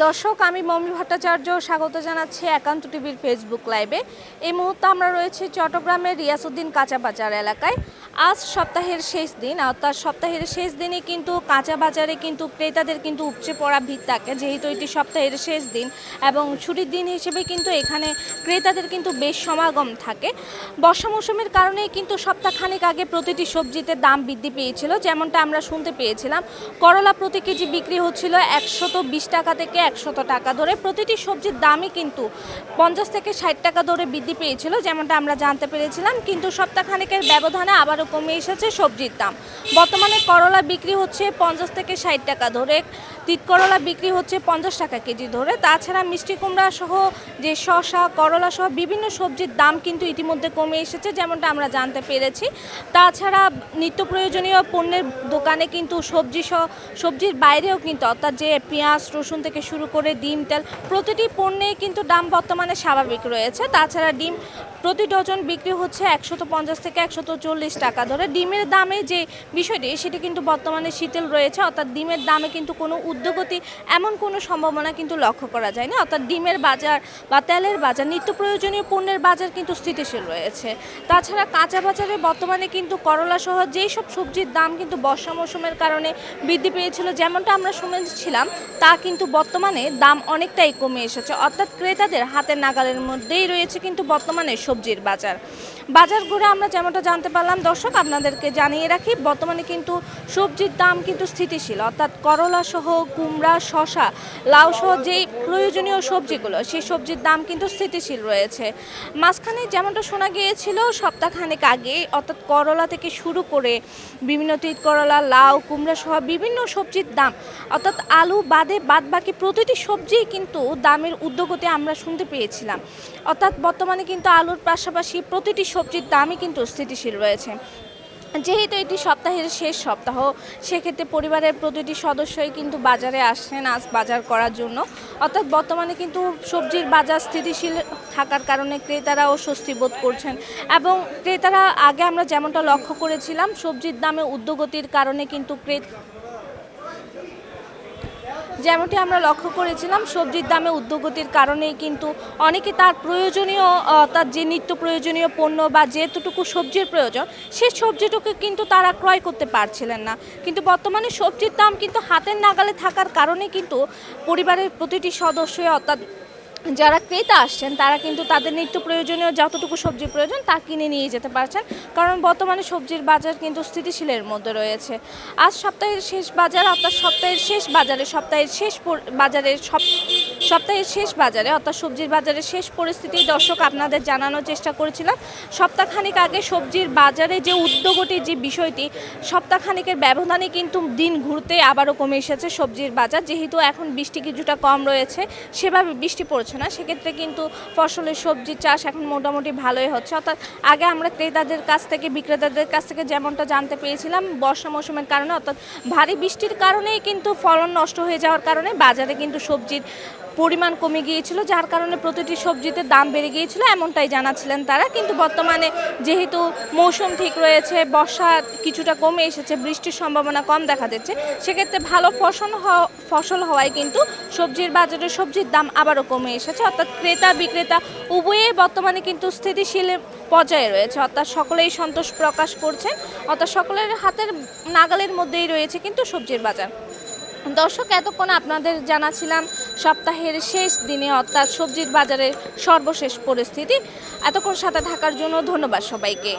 দর্শক, আমি মমি ভট্টাচার্য, স্বাগত জানাচ্ছি একান্ত টিভির ফেসবুক লাইভে এই মুহূর্তে আমরা রয়েছি চট্টগ্রামের রিয়াসুদ্দিন কাঁচা বাজার এলাকায়। আজ সপ্তাহের শেষ দিন অর্থাৎ সপ্তাহের শেষ দিনে কিন্তু কাঁচা বাজারে কিন্তু ক্রেতাদের কিন্তু উপচে পড়া ভিড় থাকে, যেহেতু এটি সপ্তাহের শেষ দিন এবং ছুটির দিন হিসেবে কিন্তু এখানে ক্রেতাদের কিন্তু বেশ সমাগম থাকে। বর্ষা মৌসুমের কারণেই কিন্তু সপ্তাহখানেক আগে প্রতিটি সবজিতে দাম বৃদ্ধি পেয়েছিল, যেমনটা আমরা শুনতে পেয়েছিলাম। করলা প্রতি কেজি বিক্রি হচ্ছিল একশত টাকা থেকে একশত টাকা ধরে প্রতিটি সবজির দামই কিন্তু পঞ্চাশ থেকে ষাট টাকা ধরে বৃদ্ধি পেয়েছিল, যেমনটা আমরা জানতে পেরেছিলাম। কিন্তু সপ্তাহখানেকের ব্যবধানে আবারও কমে এসেছে সবজির দাম। বর্তমানে করলা বিক্রি হচ্ছে পঞ্চাশ থেকে ষাট টাকা ধরে তিত করলা বিক্রি হচ্ছে পঞ্চাশ টাকা কেজি ধরে। তাছাড়া মিষ্টি কুমড়া সহ যে শসা, করলা সহ বিভিন্ন সবজির দাম কিন্তু ইতিমধ্যে কমে এসেছে, যেমনটা আমরা জানতে পেরেছি। তাছাড়া নিত্য প্রয়োজনীয় পণ্যের দোকানে কিন্তু সবজি সবজির বাইরেও কিন্তু অর্থাৎ যে পেঁয়াজ, রসুন থেকে শুরু করে ডিম, তেল, প্রতিটি পণ্যে কিন্তু দাম বর্তমানে স্বাভাবিক রয়েছে। তাছাড়া ডিম প্রতি ডজন বিক্রি হচ্ছে একশত পঞ্চাশ থেকে একশত চল্লিশ টাকা ধরে। ডিমের দামে যে বিষয়টি, সেটি কিন্তু বর্তমানে শীতল রয়েছে। অর্থাৎ ডিমের দামে কিন্তু কোনো উদ্যোগতি এমন কোনো সম্ভাবনা কিন্তু লক্ষ্য করা যায় না অর্থাৎ ডিমের বাজার বা তেলের বাজার, নিত্য প্রয়োজনীয় পণ্যের বাজার কিন্তু স্থিতিশীল রয়েছে। তাছাড়া কাঁচা বাজারে বর্তমানে কিন্তু করলা সহ যেই সব সবজির দাম কিন্তু বর্ষা মৌসুমের কারণে বৃদ্ধি পেয়েছিল, যেমনটা আমরা শুনেছিলাম, তা কিন্তু বর্তমানে দাম অনেকটাই কমে এসেছে। অর্থাৎ ক্রেতাদের হাতের নাগালের মধ্যেই রয়েছে কিন্তু বর্তমানে সবজির বাজার। বাজার ঘুরে আমরা যেমনটা জানতে পারলাম, দর্শক, আপনাদেরকে জানিয়ে রাখি, বর্তমানে কিন্তু সবজির দাম কিন্তু স্থিতিশীল। অর্থাৎ করলা সহ, কুমড়া শশা লাউ সহ যেই প্রয়োজনীয় সবজিগুলো, সেই সবজির দাম কিন্তু স্থিতিশীল রয়েছে। মাঝখানে যেমনটা শোনা গিয়েছিল, সপ্তাহখানেক আগে, অর্থাৎ করলা থেকে শুরু করে বিভিন্ন তিত করলা, লাউ, কুমড়া সহ বিভিন্ন সবজির দাম, অর্থাৎ আলু বাদে বাদ বাকি প্রতিটি সবজি কিন্তু দামের উদ্যোগতে আমরা শুনতে পেয়েছিলাম। অর্থাৎ বর্তমানে কিন্তু আলুর পাশাপাশি প্রতিটি সবজির দামই কিন্তু স্থিতিশীল রয়েছে। যেহেতু এটি সপ্তাহের শেষ সপ্তাহ, সেক্ষেত্রে পরিবারের প্রতিটি সদস্যই কিন্তু বাজারে আসছেন আজ বাজার করার জন্য। অর্থাৎ বর্তমানে কিন্তু সবজির বাজার স্থিতিশীল থাকার কারণে ক্রেতারাও স্বস্তি বোধ করছেন এবং ক্রেতারা আগে আমরা যেমনটা লক্ষ্য করেছিলাম, সবজির দামে উদ্যোগতির কারণে কিন্তু ক্রেতা যেমনটি আমরা লক্ষ্য করেছিলাম, সবজির দামে উদ্যোগতির কারণে কিন্তু অনেকে তার প্রয়োজনীয় তার যে নিত্য প্রয়োজনীয় পণ্য বা যেতটুকু সবজির প্রয়োজন, সে সবজিটুকু কিন্তু তারা ক্রয় করতে পারছিলেন না। কিন্তু বর্তমানে সবজির দাম কিন্তু হাতের নাগালে থাকার কারণে কিন্তু পরিবারের প্রতিটি সদস্য অর্থাৎ যারা ক্রেতা আসছেন, তারা কিন্তু তাদের নিত্য প্রয়োজনীয় যতটুকু সবজি প্রয়োজন, তা কিনে নিয়ে যেতে পারছেন। কারণ বর্তমানে সবজির বাজার কিন্তু স্থিতিশীলের মধ্যে রয়েছে। আজ সপ্তাহের শেষ বাজার অর্থাৎ সপ্তাহের শেষ বাজারে, সপ্তাহের শেষ বাজারের সব সপ্তাহের শেষ বাজারে অর্থাৎ সবজির বাজারের শেষ পরিস্থিতি দর্শক আপনাদের জানানোর চেষ্টা করেছিলাম। সপ্তাহখানিক আগে সবজির বাজারে যে উদ্যোগটি যে বিষয়টি, সপ্তাহখানিকের ব্যবধানে কিন্তু দিন ঘুরতে আবারও কমে এসেছে সবজির বাজার। যেহেতু এখন বৃষ্টি কিছুটা কম রয়েছে, সেভাবে বৃষ্টি পড়ছে। না, সেক্ষেত্রে কিন্তু ফসলের সবজি চাষ এখন মোটামুটি ভালোই হচ্ছে। অর্থাৎ আগে আমরা ক্রেতাদের কাছ থেকে, বিক্রেতাদের কাছ থেকে যেমনটা জানতে পেরেছিলাম বর্ষা মৌসুমের কারণে, অর্থাৎ ভারী বৃষ্টির কারণেই কিন্তু ফলন নষ্ট হয়ে যাওয়ার কারণে বাজারে কিন্তু সবজির পরিমাণ কমে গিয়েছিল, যার কারণে প্রতিটি সবজিতে দাম বেড়ে গিয়েছিল, এমনটাই জানাচ্ছিলেন তারা। কিন্তু বর্তমানে যেহেতু মৌসুম ঠিক রয়েছে, বর্ষা কিছুটা কমে এসেছে, বৃষ্টির সম্ভাবনা কম দেখা যাচ্ছে সেক্ষেত্রে ভালো ফসল ফসল হওয়ায় কিন্তু সবজির বাজারে সবজির দাম আবারও কমে এসেছে। অর্থাৎ ক্রেতা, বিক্রেতা উভয়েই বর্তমানে কিন্তু স্থিতিশীল পর্যায়ে রয়েছে। অর্থাৎ সকলেই সন্তোষ প্রকাশ করছেন, অর্থাৎ সকলের হাতের নাগালের মধ্যেই রয়েছে কিন্তু সবজির বাজার। দর্শক, এতক্ষণ আপনাদের জানাছিলাম সপ্তাহের শেষ দিনে অর্থাৎ সবজির বাজারের সর্বশেষ পরিস্থিতি। এতক্ষণ সাথে থাকার জন্য ধন্যবাদ সবাইকে।